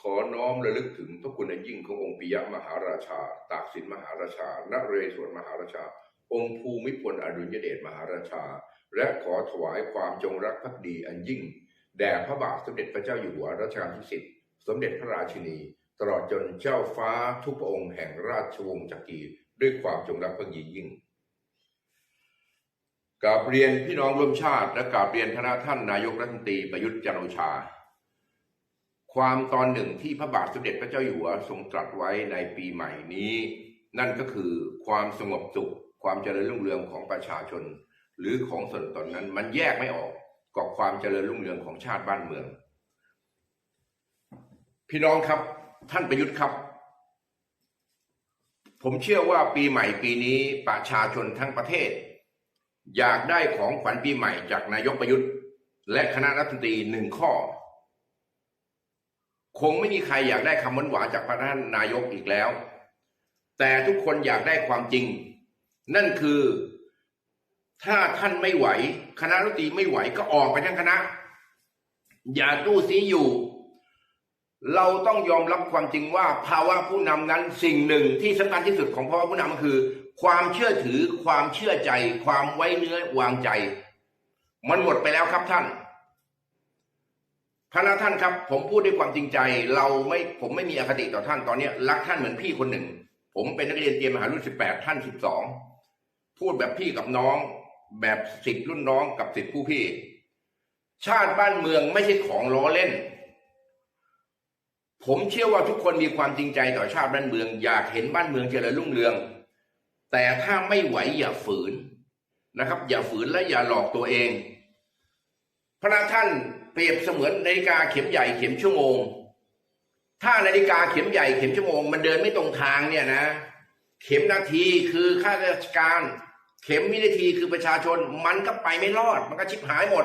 ขอน้อมระลึกถึงพระคุณอันยิ่งขององค์ปิยมหาราชา ตากสินมหาราชา นเรศวรมหาราชา องค์ภูมิพลอดุลยเดชมหาราชา และขอถวายความจงรักภักดีอันยิ่ง แด่พระบาทสมเด็จพระเจ้าอยู่หัวรัชกาลที่สิบสมเด็จพระราชินี ตลอดจนเจ้าฟ้าทุกพระองค์แห่งราชวงศ์จักรีด้วยความจงรักภักดียิ่งกราบเรียนพี่น้องร่วมชาติ และกราบเรียนคณะท่านนายกรัฐมนตรีประยุทธ์จันโอชา ความตอนหนึ่งที่พระบาทสมเด็จพระเจ้าอยู่หัวทรงตรัสไว้ในปีใหม่นี้ นั่นก็คือความสงบสุข ความเจริญรุ่งเรืองของประชาชน หรือของส่วนตนนั้นมันแยกไม่ออกกับความเจริญรุ่งเรืองของชาติบ้านเมือง พี่น้องครับท่านประยุทธ์ครับ ผมเชื่อว่าปีใหม่ปีนี้ประชาชนทั้งประเทศ อยากได้ของขวัญปีใหม่จากนายกประยุทธ์ และคณะรัฐมนตรีหนึ่งข้อ คงไม่มีใครอยากได้คำหวานหวานจากพระท่านนายกอีกแล้ว แต่ทุกคนอยากได้ความจริง นั่นคือ ถ้าท่านไม่ไหว คณะรัฐมนตรีไม่ไหวก็ออกไปทั้งคณะ อย่าตู้ซีอยู่ เราต้องยอมรับความจริงว่า ภาวะผู้นำนั้นสิ่งหนึ่งที่สำคัญที่สุดของภาวะผู้นำก็คือ ความเชื่อถือ ความเชื่อใจ ความไว้เนื้อวางใจ มันหมดไปแล้วครับท่าน พระท่านครับ ผมพูดด้วยความจริงใจ เราไม่ผมไม่มีอคติต่อท่านตอนเนี้รักท่านเหมือนพี่คนหนึ่ง ผมเป็นนักเรียนเตรียมมหารุ่นสิบแปดท่านสิบสองพูดแบบพี่กับน้อง แบบสิทธิ์รุ่นน้องกับสิทธิ์ผู้พี่ ชาติบ้านเมืองไม่ใช่ของล้อเล่น ผมเชื่อว่าทุกคนมีความจริงใจต่อชาติบ้านเมือง อยากเห็นบ้านเมืองเจริญรุ่งเรือง แต่ถ้าไม่ไหวอย่าฝืนนะครับ อย่าฝืนและอย่าหลอกตัวเองพระท่าน เปรียบเสมือนนาฬิกาเข็มใหญ่เข็มชั่วโมง ถ้านาฬิกาเข็มใหญ่เข็มชั่วโมง มันเดินไม่ตรงทางเนี่ยนะ เข็มนาทีคือข้าราชการ เข็มวินาทีคือประชาชน มันก็ไปไม่รอด มันก็ชิบหายหมด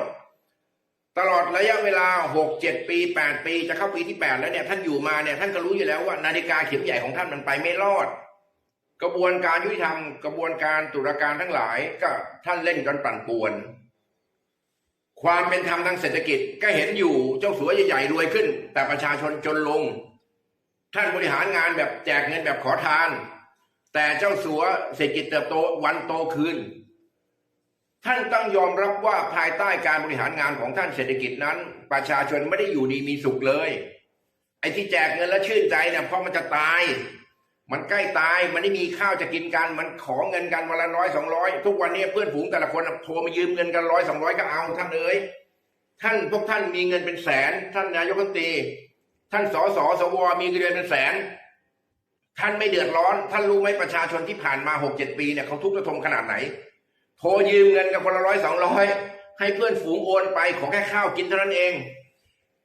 ตลอดระยะเวลาหกเจ็ดปีแปดปีจะเข้าปีที่แปดแล้วเนี่ยท่านอยู่มาเนี่ยท่านก็รู้อยู่แล้วว่า นาฬิกาเข็มใหญ่ของท่านมันไปไม่รอดกระบวนการยุติธรรมกระบวนการตุลาการทั้งหลายก็ท่านเล่นกันปั่นป่วน ความเป็นธรรมทางเศรษฐกิจก็เห็นอยู่เจ้าสัวใหญ่ๆรวยขึ้น แต่ประชาชนจนลง ท่านบริหารงานแบบแจกเงินแบบขอทาน แต่เจ้าสัวเศรษฐกิจเติบโตวันโตคืน ท่านต้องยอมรับว่าภายใต้การบริหารงานของท่านเศรษฐกิจนั้น ประชาชนไม่ได้อยู่ดีมีสุขเลย ไอ้ที่แจกเงินแล้วชื่นใจเนี่ยเพราะมันจะตาย มันใกล้ตายมันไม่มีข้าวจะกินกัน มันขอเงินกันวันละร้อยสองร้อยทุกวันนี้เพื่อนฝูงแต่ละคนโทรมายืมเงินกันร้อยสองร้อยก็เอาท่านเอ๋ยท่านพวกท่านมีเงินเป็นแสน ท่านนายกรัฐมนตรีท่านสสสวมีเงินเดือนเป็นแสน ท่านไม่เดือดร้อน ท่านรู้ไหมประชาชนที่ผ่านมาหกเจ็ดปีเนี่ยเขาทุกข์ระทมขนาดไหน โทรยืมเงินกันคนละร้อยสองร้อยให้เพื่อนฝูงโอนไปขอแค่ข้าวกินเท่านั้นเอง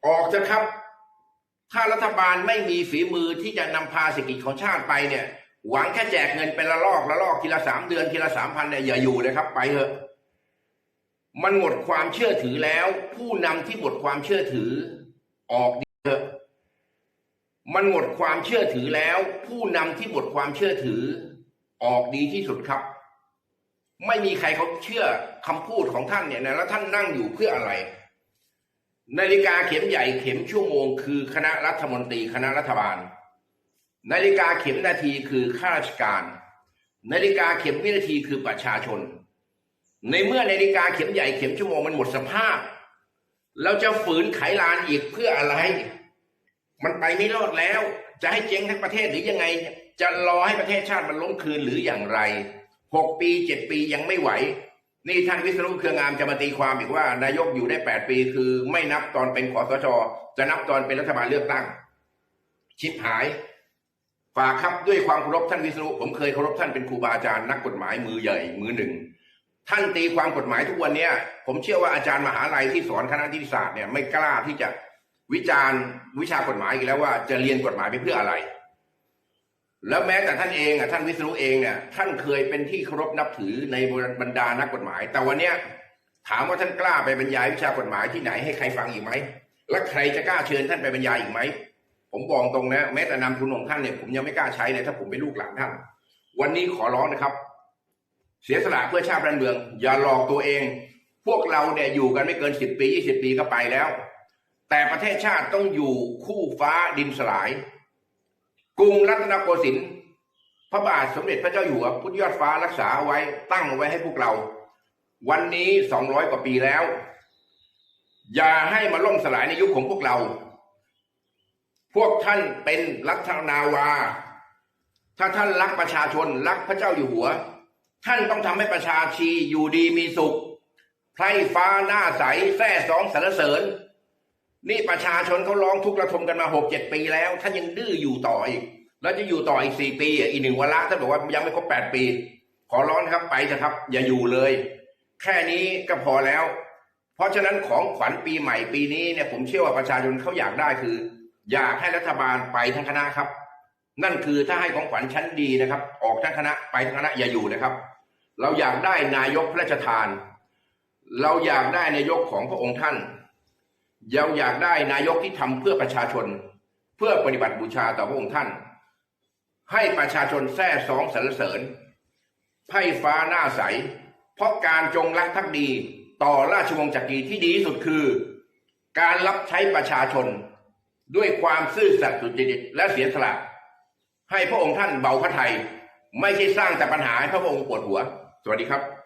ออกเถอะครับ ถ้ารัฐบาลไม่มีฝีมือที่จะนำพาเศรษฐกิจของชาติไปเนี่ย หวังแค่แจกเงินเป็นละลอกละลอกทีละสามเดือนทีละสามพันเนี่ยอย่าอยู่เลยครับ ไปเถอะ มันหมดความเชื่อถือแล้ว ผู้นำที่หมดความเชื่อถือออกดีเถอะมันหมดความเชื่อถือแล้ว ผู้นำที่หมดความเชื่อถือออกดีที่สุดครับ ไม่มีใครเขาเชื่อคำพูดของท่านเนี่ยนะแล้วท่านนั่งอยู่เพื่ออะไร นาฬิกาเข็มใหญ่เข็มชั่วโมง คือคณะรัฐมนตรีคณะรัฐบาล นาฬิกาเข็มนาทีคือข้าราชการ นาฬิกาเข็มวินาทีคือประชาชน ในเมื่อนาฬิกาเข็มใหญ่เข็มชั่วโมงมันหมดสภาพ เราจะฝืนไขลานอีกเพื่ออะไร มันไปไม่รอดแล้ว จะให้เจ๊งทั้งประเทศหรือยังไง จะรอให้ประเทศชาติมันล้มคืนหรืออย่างไรหกปีเจ็ดปียังไม่ไหว นี่ท่านวิศนุเครืองามจะมาตีความอีกว่านายกอยู่ได้แปดปี คือไม่นับตอนเป็นขอสช จะนับตอนเป็นรัฐบาลเลือกตั้ง ชิบหายฝากครับด้วยความเคารพท่านวิศนุผมเคยเคารพท่านเป็นครูบาอาจารย์นักกฎหมายมือใหญ่มือหนึ่ง ท่านตีความกฎหมายทุกวันเนี้ยผมเชื่อว่าอาจารย์มหาลัยที่สอนคณะนิติศาสตร์เนี่ยไม่กล้าที่จะวิจารณ์วิชากฎหมายอีกแล้วว่าจะเรียนกฎหมายไปเพื่ออะไร แล้วแม้แต่ท่านเองอะท่านวิศนุเองเนี่ยท่านเคยเป็นที่เคารพนับถือในบรรดานักกฎหมาย แต่วันเนี้ยถามว่าท่านกล้าไปบรรยายวิชากฎหมายที่ไหนให้ใครฟังอีกไหมและใครจะกล้าเชิญท่านไปบรรยายอีกไหมผมบอกตรงนะแม้แต่นามทุนของท่านเนี่ยผมยังไม่กล้าใช้เลยถ้าผมเป็นลูกหลานท่าน วันนี้ขอร้องนะครับ เสียสละเพื่อชาติบ้านเมือง อย่าหลอกตัวเอง พวกเราเนี่ยอยู่กันไม่เกินสิบปียี่สิบปีก็ไปแล้ว แต่ประเทศชาติต้องอยู่คู่ฟ้าดินสลาย กรุงรัตนโกสินทร์พระบาทสมเด็จพระเจ้าอยู่หัวพุทธยอดฟ้ารักษาไว้ตั้งไว้ให้พวกเรา วันนี้สองร้อยกว่าปีแล้ว อย่าให้มาล่มสลายในยุคของพวกเรา พวกท่านเป็นรัฐนาวา ถ้าท่านรักประชาชนรักพระเจ้าอยู่หัว ท่านต้องทำให้ประชาชีอยู่ดีมีสุขไพร่ฟ้าหน้าใสแท้สองสรรเสริญ นี่ประชาชนเขาร้องทุกข์ระทมกันมาหกเจ็ดปีแล้วท่านยังดื้ออยู่ต่ออีก แล้วจะอยู่ต่ออีกสี่ปีอีกหนึ่งวาระท่านบอกว่ายังไม่ครบแปดปี ขอร้อนครับไปเถอะครับ อย่าอยู่เลย แค่นี้ก็พอแล้ว เพราะฉะนั้นของขวัญปีใหม่ปีนี้เนี่ยผมเชื่อว่าประชาชนเขาอยากได้คือ อยากให้รัฐบาลไปทั้งคณะครับ นั่นคือถ้าให้ของขวัญชั้นดีนะครับ ออกทั้งคณะไปทั้งคณะอย่าอยู่นะครับ เราอยากได้นายกพระราชทาน เราอยากได้นายกของพระองค์ท่าน เราอยากได้นายกที่ทำเพื่อประชาชน เพื่อปฏิบัติบูชาต่อพระองค์ท่าน ให้ประชาชนแท้สองสรรเสริญไพ่ฟ้าหน้าใส เพราะการจงรักภักดีต่อราชวงศ์จักรีที่ดีที่สุดคือ การรับใช้ประชาชน ด้วยความซื่อสัตย์สุจริตและเสียสละให้พระองค์ท่านเบาพระทัยไม่ใช่สร้างแต่ปัญหาให้พระองค์ปวดหัว สวัสดีครับ